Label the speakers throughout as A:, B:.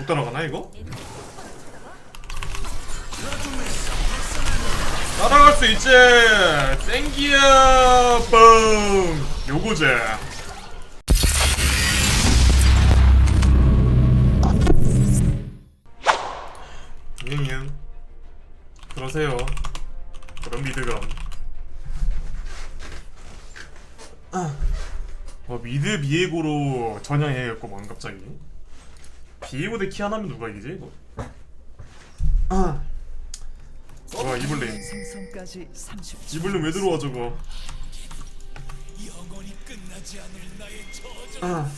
A: 못 따라가나 이거? 따라갈 수 있지! 땡기야! 뻥! 요거지 잉잉 그러세요. 그런 미드감. 어 미드 비에고로 전향해야겠구만 갑자기 비에고 대 키아나면 누가 이기지 이거? 아. 와, 이블린.
B: 생성까지 30초.
A: 이블린 왜 들어와 저거? 아.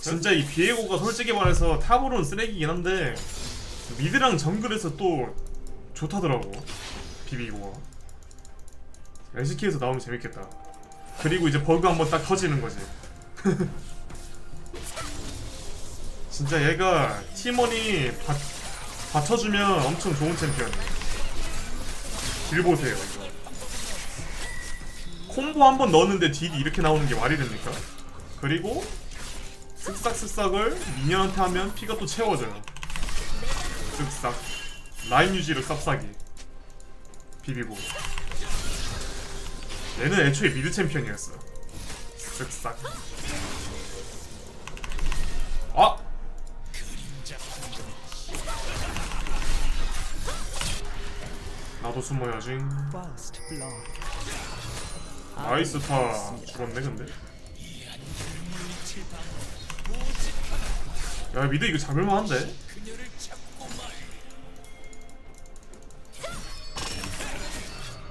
A: 진짜 이 비에고가 솔직히 말해서 탑으로는 쓰레기긴 한데 미드랑 정글에서 또 좋다더라고 비비고가. LCK에서 나오면 재밌겠다. 그리고 이제 버그 한번 딱 터지는 거지 진짜 얘가 팀원이 받, 받쳐주면 엄청 좋은 챔피언이야 길 보세요. 이거 콤보 한 번 넣었는데 딜이 이렇게 나오는 게 말이 됩니까? 그리고 쓱싹쓱싹을 미니언한테 하면 피가 또 채워져요. 쓱싹. 라인 유지를 쌉싸기. 비비고. 얘는 애초에 미드 챔피언이었어. 쓱싹. 아! 나도 숨어야지. 나이스 타 죽었네 근데 야 미드 이거 잡을만한데?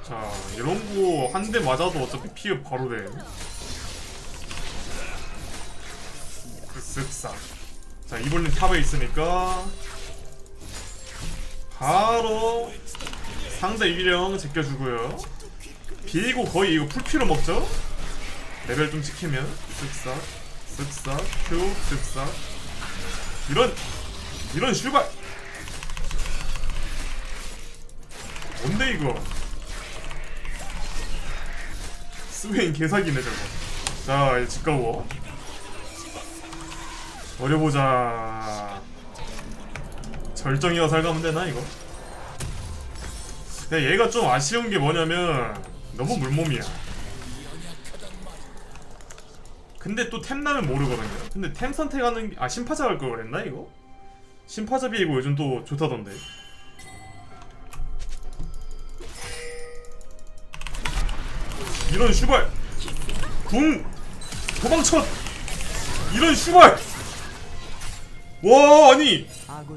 A: 자 이런 거 한 대 맞아도 어차피 피해 바로 돼 쓱싹 자 이번엔 탑에 있으니까 바로 상대 유령 제껴주고요. 비고 거의 이거 풀피로 먹죠? 레벨 좀 지키면. 쓱싹 쓱싹 큐 쓱싹. 이런 이런 슈발! 뭔데 이거? 스웨인 개사기네 저거. 자 이제 집 가고 어려보자. 절정이어 살가면 되나 이거 근데 얘가 좀 아쉬운 게 뭐냐면 너무 물몸이야. 근데 또 템 나면 모르거든요. 근데 템 선택하는 게... 아 심파자 갈 걸 그랬나 이거? 심파자 비이고 요즘 또 좋다던데. 이런 슈발 궁 도망쳐 이런 슈발 와 아니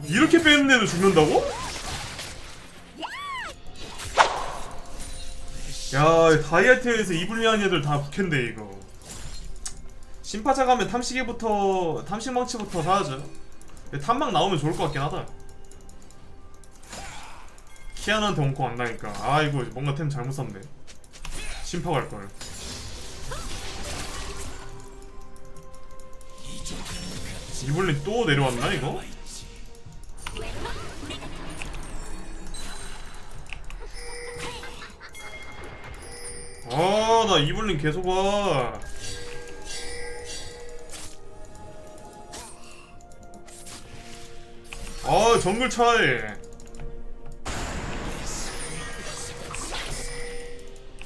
A: 이렇게 빼는데도 죽는다고? 야 다이아트에서 이불리한 애들 다 북캔데 이거. 심파자 가면 탐시계부터 탐식망치부터 사야죠. 탐막 나오면 좋을 것 같긴 하다. 키아나한테 원코 안 나니까. 아 이거 뭔가 템 잘못 샀네. 심파 갈걸. 이블린 또 내려왔나 이거? 나 이블린 계속 와. 아, 정글 차이.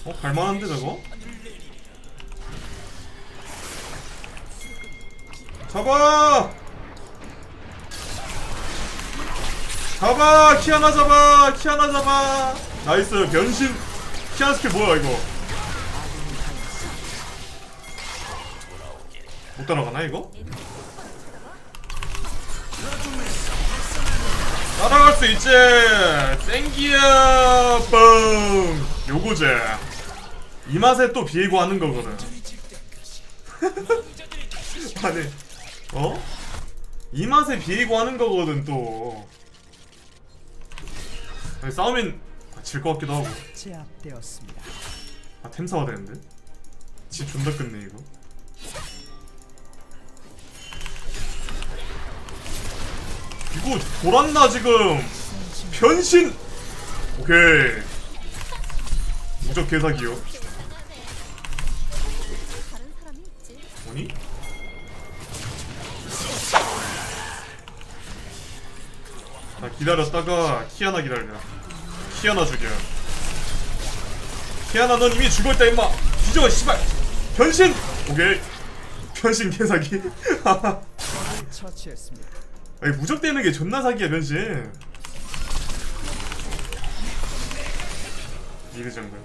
A: 어, 갈만한데, 저거? 잡아! 잡아! 키아나 잡아! 키아나 잡아! 나이스, 변신! 키아나 스킬 뭐야, 이거? 못 따라가나 이거? 따라갈 수 있지 땡기야 뻥 요거지 이 맛에 또 비고 하는 거거든 아니 어? 이 맛에 비고 하는 거거든 또 아니, 싸우면 질 것 같기도 하고. 아 템사가 되는데? 집 존나 끝네 이거 이거 돌았나 지금? 변신! 오케이. 무적 개사기요. 뭐니? 자 기다렸다가 키아나 기다려 키아나 죽여. 키아나 넌 이미 죽었다 임마. 뒤져 씨발. 변신! 오케이. 변신 개사기.
B: 처치했습니다.
A: 아니 무적 되는 게 존나 사기야 변신. 미드 정글.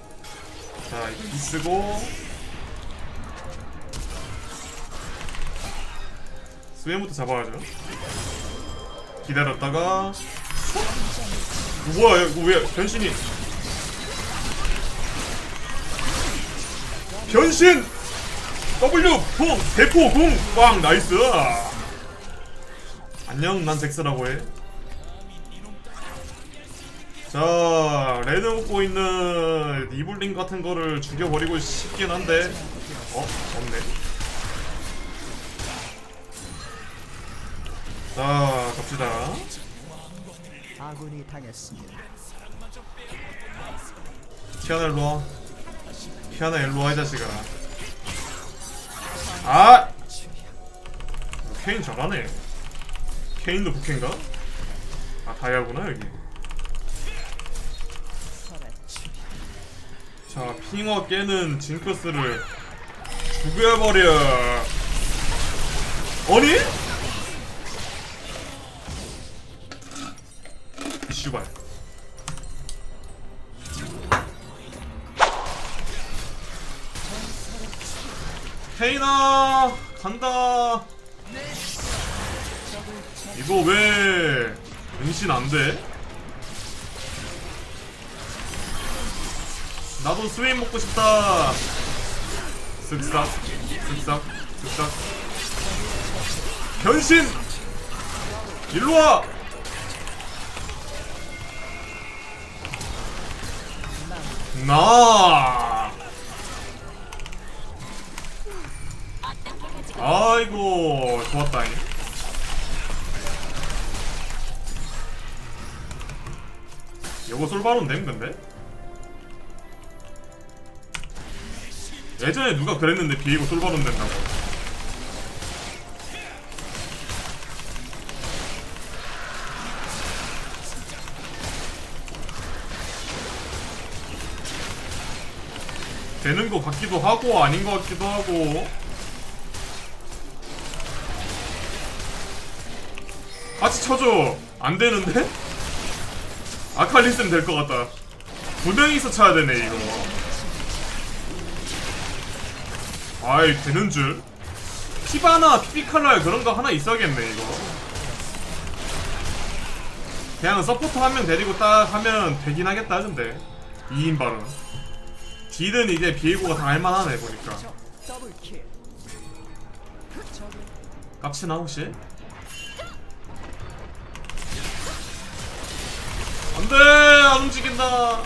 A: 자 이거 이 쓰고. 스웨부터 잡아야죠. 기다렸다가. 어, 뭐야 이거 왜 변신이. 변신! W 공 대포 공꽝 나이스 안녕 난 잭스라고 해. 자 레드 먹고 있는 이블린 같은 거를 죽여버리고 싶긴 한데 어? 없네 자 갑시다
B: 아군이 당했습니다.
A: 키아나 일로와 키아나 일로와 이 자식아 아! 케인 잘하네 케인도 부캐인가? 아 다이아구나 여기. 자 핑어 깨는 징크스를 죽여버려 아니? 이슈발 헤이나 간다 이거 왜 은신 안 돼? 나도 스웨인 먹고 싶다. 쓱싹, 쓱싹, 쓱싹. 변신! 일로 와! 나! 아이고, 좋았다잉. 요거 솔바론됨 근데? 예전에 누가 그랬는데 비에고 솔바론 된다고 되는 거 같기도 하고 아닌 거 같기도 하고 같이 쳐줘 안 되는데? 아칼리스는 될 것 같다. 두 명이서 쳐야 되네 이거. 아이 되는 줄. 피바나 피비칼날 그런 거 하나 있어야겠네 이거. 그냥 서포터 한 명 데리고 딱 하면 되긴 하겠다 근데. 2인 발은 딜은 이제 비에고가 다 할만하네 보니까. 깝치나 혹시? 안돼 안 움직인다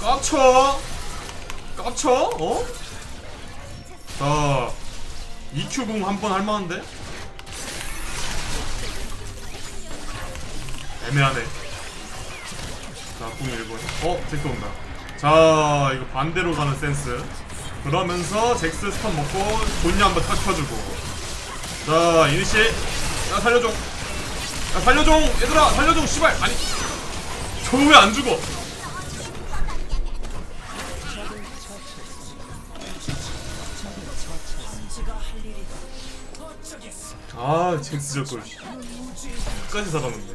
A: 깝쳐 깝쳐? 어? 자 EQ궁 한 번 할만한데? 애매하네 자궁 1분 어? 잭스 온다 자 이거 반대로 가는 센스 그러면서 잭스 스턴 먹고 돈이 한번 탁 켜주고 자 이니시 야 살려줘 야 살려줘. 얘들아 살려줘. 씨발. 아니 저 왜 안 죽어. 아 잭스 저걸. 끝까지 살았는데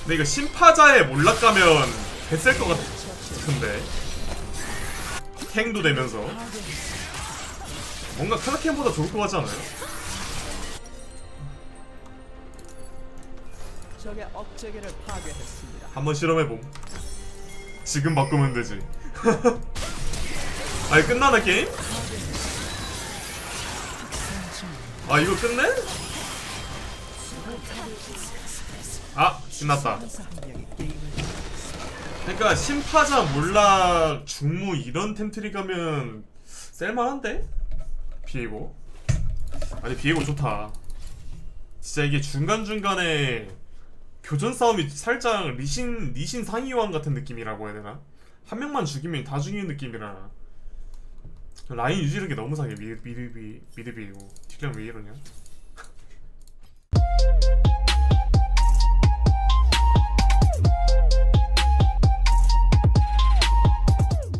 A: 근데 이거 심파자에 몰락가면 됐을 것 같은데. 탱도 되면서 뭔가 카나켄보다 좋을 것 같지 않아요?
B: 적의 억제기를 파괴했습니다.
A: 한번 실험해봄 지금 바꾸면 되지 아니 끝나나 게임? 아 이거 끝내? 아
B: 게임을
A: 그러니까 심파자 몰락 중무 이런 템트리 가면 셀만한데? 비에고 아니 비에고 좋다 진짜 이게 중간중간에 교전 싸움이 살짝 리신 리신 상위왕 같은 느낌이라고 해야 되나? 한 명만 죽이면 다 죽이는 느낌이라 라인 유지력이 너무 상해 미드비 미드비고 딜량 왜 이러냐?